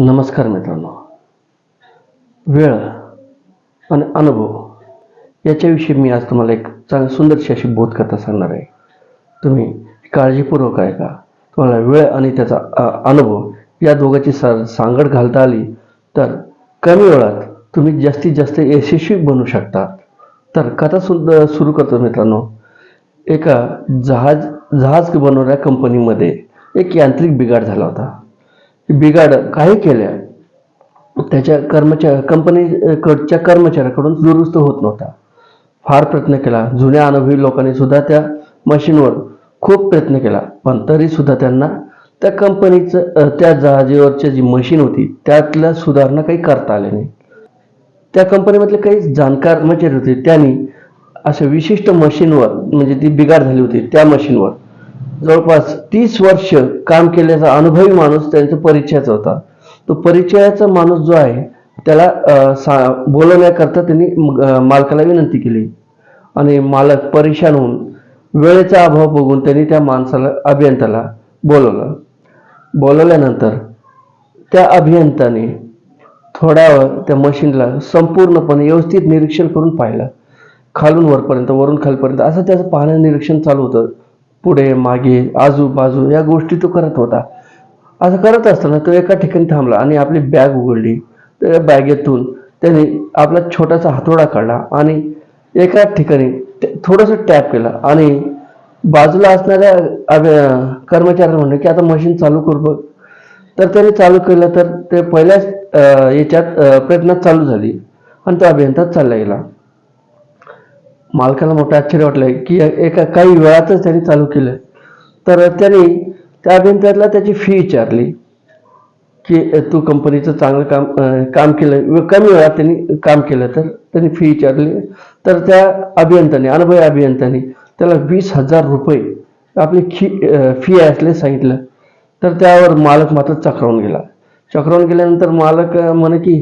नमस्कार मित्रांनो. वेळ आणि अनुभव याच्याविषयी मी आज तुम्हाला एक चांग सुंदरशी अशी बोधकथा सांगणार आहे. तुम्ही काळजीपूर्वक आहे का तुम्हाला वेळ आणि त्याचा अनुभव या दोघांची सा सांगड घालता आली तर कमी वेळात तुम्ही जास्तीत जास्त यशस्वी बनू शकतात तर कथा सुद्धा सुरू करतो मित्रांनो. एका जहाज जहाज बनवणाऱ्या कंपनीमध्ये एक यांत्रिक बिघाड झाला होता. बिघाड काही केल्या त्याच्या कर्मचारी कंपनीकडच्या कर्मचाऱ्याकडून दुरुस्त होत नव्हता. फार प्रयत्न केला. जुन्या अनुभवी लोकांनी सुद्धा त्या मशीनवर खूप प्रयत्न केला पण तरी सुद्धा त्यांना त्या कंपनीचं त्या जहाजीवरची जी मशीन होती त्यातल्या सुधारणा काही करता आल्या नाही. त्या कंपनीमधले काही जाणकार कर्मचारी होते त्यांनी अशा विशिष्ट मशीनवर म्हणजे ती बिघाड झाली होती त्या मशीनवर जवळपास तीस वर्ष काम केल्याचा अनुभवी माणूस त्यांचा परिचयाचा होता. तो परिचयाचा माणूस जो आहे त्याला सा बोलवण्याकरता त्यांनी म- मालकाला विनंती केली. आणि मालक परेशान होऊन वेळेचा अभाव बघून त्यांनी त्या माणसाला अभियंत्याला बोलवलं. बोलवल्यानंतर त्या अभियंत्याने थोड्या वेळ त्या मशीनला संपूर्णपणे व्यवस्थित निरीक्षण करून पाहिलं. खालून वरपर्यंत वरून खालपर्यंत असं त्याचं पाहण्या निरीक्षण चालू होतं. पुढे मागे आजूबाजू या गोष्टी तो करत होता. असं करत असताना तो एका ठिकाणी थांबला आणि आपली बॅग उघडली. त्या बॅगेतून त्याने आपला छोटासा हातोडा काढला आणि एका ठिकाणी थोडंसं टॅप केला आणि बाजूला असणाऱ्या कर्मचाऱ्यांना म्हणलं की आता मशीन चालू कर बघ. तर त्याने चालू केलं तर ते पहिल्याच याच्यात प्रयत्नात चालू झाली आणि तो अभियंता चालला गेला. मालकाला मोठं आश्चर्य वाटलं की एका काही वेळातच त्यांनी चालू केलं. तर त्यांनी त्या अभियंत्याला त्याची फी विचारली की तू कंपनीचं चांगलं काम काम केलं व कमी वेळात त्यांनी काम केलं. तर त्यांनी फी विचारली. तर त्या अभियंत्याने अनुभवी अभियंत्याने त्याला वीस हजार रुपये आपली खी फी असले सांगितलं. तर त्यावर मालक मात्र चक्रावून गेला. चक्रावून गेल्यानंतर मालक म्हणे की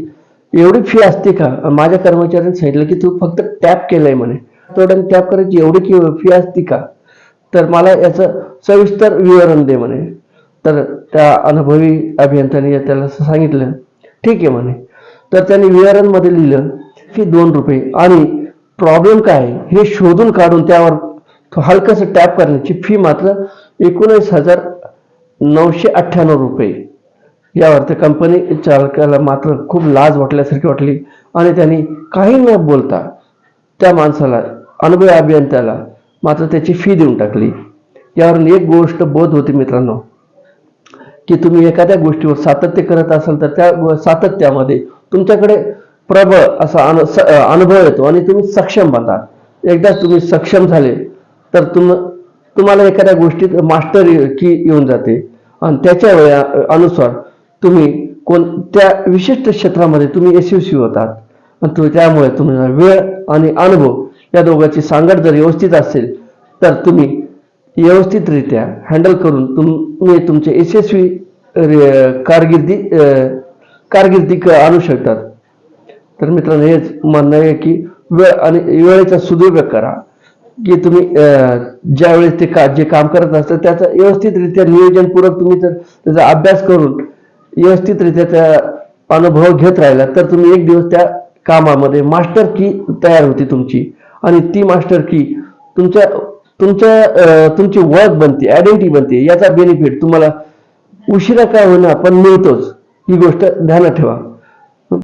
एवढी फी असते का? माझ्या कर्मचाऱ्यांनी सांगितलं की तू फक्त टॅप केलंय म्हणे. थोड्याने टॅप करायची एवढी की फी असती का? तर मला याचं सविस्तर विवरण दे म्हणे. तर त्या अनुभवी अभियंत्याने त्याला सांगितलं. ठीक आहे म्हणे. तर त्यांनी विवरणमध्ये लिहिलं की दोन रुपये. आणि प्रॉब्लेम काय आहे? हे शोधून काढून त्यावर हलकंसं टॅप करण्याची फी मात्र एकोणीस हजार नऊशे अठ्ठ्याण्णव रुपये. यावर त्या कंपनी चालकाला मात्र खूप लाज वाटल्यासारखी वाटली. आणि त्यांनी काही न बोलता त्या माणसाला अनुभवी अभियंत्याला मात्र त्याची फी देऊन टाकली. यावरून एक गोष्ट बोध होती मित्रांनो की तुम्ही एखाद्या गोष्टीवर सातत्य करत असाल तर त्या सातत्यामध्ये तुमच्याकडे प्रबळ असा अनु अनुभव येतो आणि तुम्ही सक्षम बनतात एकदा तुम्ही सक्षम झाले तर तुम तुम्हाला एखाद्या गोष्टीत मास्टर की येऊन जाते. आणि त्याच्या वेळा अनुसार तुम्ही कोणत्या विशिष्ट क्षेत्रामध्ये तुम्ही यशस्वी होतात. आणि त्यामुळे तुम्हाला वेळ आणि अनुभव या दोघांची सांगड जर व्यवस्थित असेल तर तुम्ही व्यवस्थितरित्या हँडल करून तुम्ही म्हणजे तुमचे यशस्वी कारकिर्दी कारकिर्दी आणू शकतात. तर मित्रांनो हेच म्हणणं आहे की वेळ आणि वेळेचा सुदुपयोग करा. की तुम्ही ज्यावेळेस ते का जे काम करत असतं त्याचा व्यवस्थितरित्या नियोजनपूर्वक तुम्ही जर त्याचा अभ्यास करून व्यवस्थितरित्या त्या अनुभव घेत राहिला तर तुम्ही एक दिवस त्या कामामध्ये मास्टर की तयार होती तुमची. आणि ती मास्टर की तुमच्या तुमच्या तुमची ओळख बनते आयडेंटिटी बनते याचा बेनिफिट तुम्हाला उशिरा काय होईना पण मिळतोच. ही गोष्ट ध्यानात ठेवा.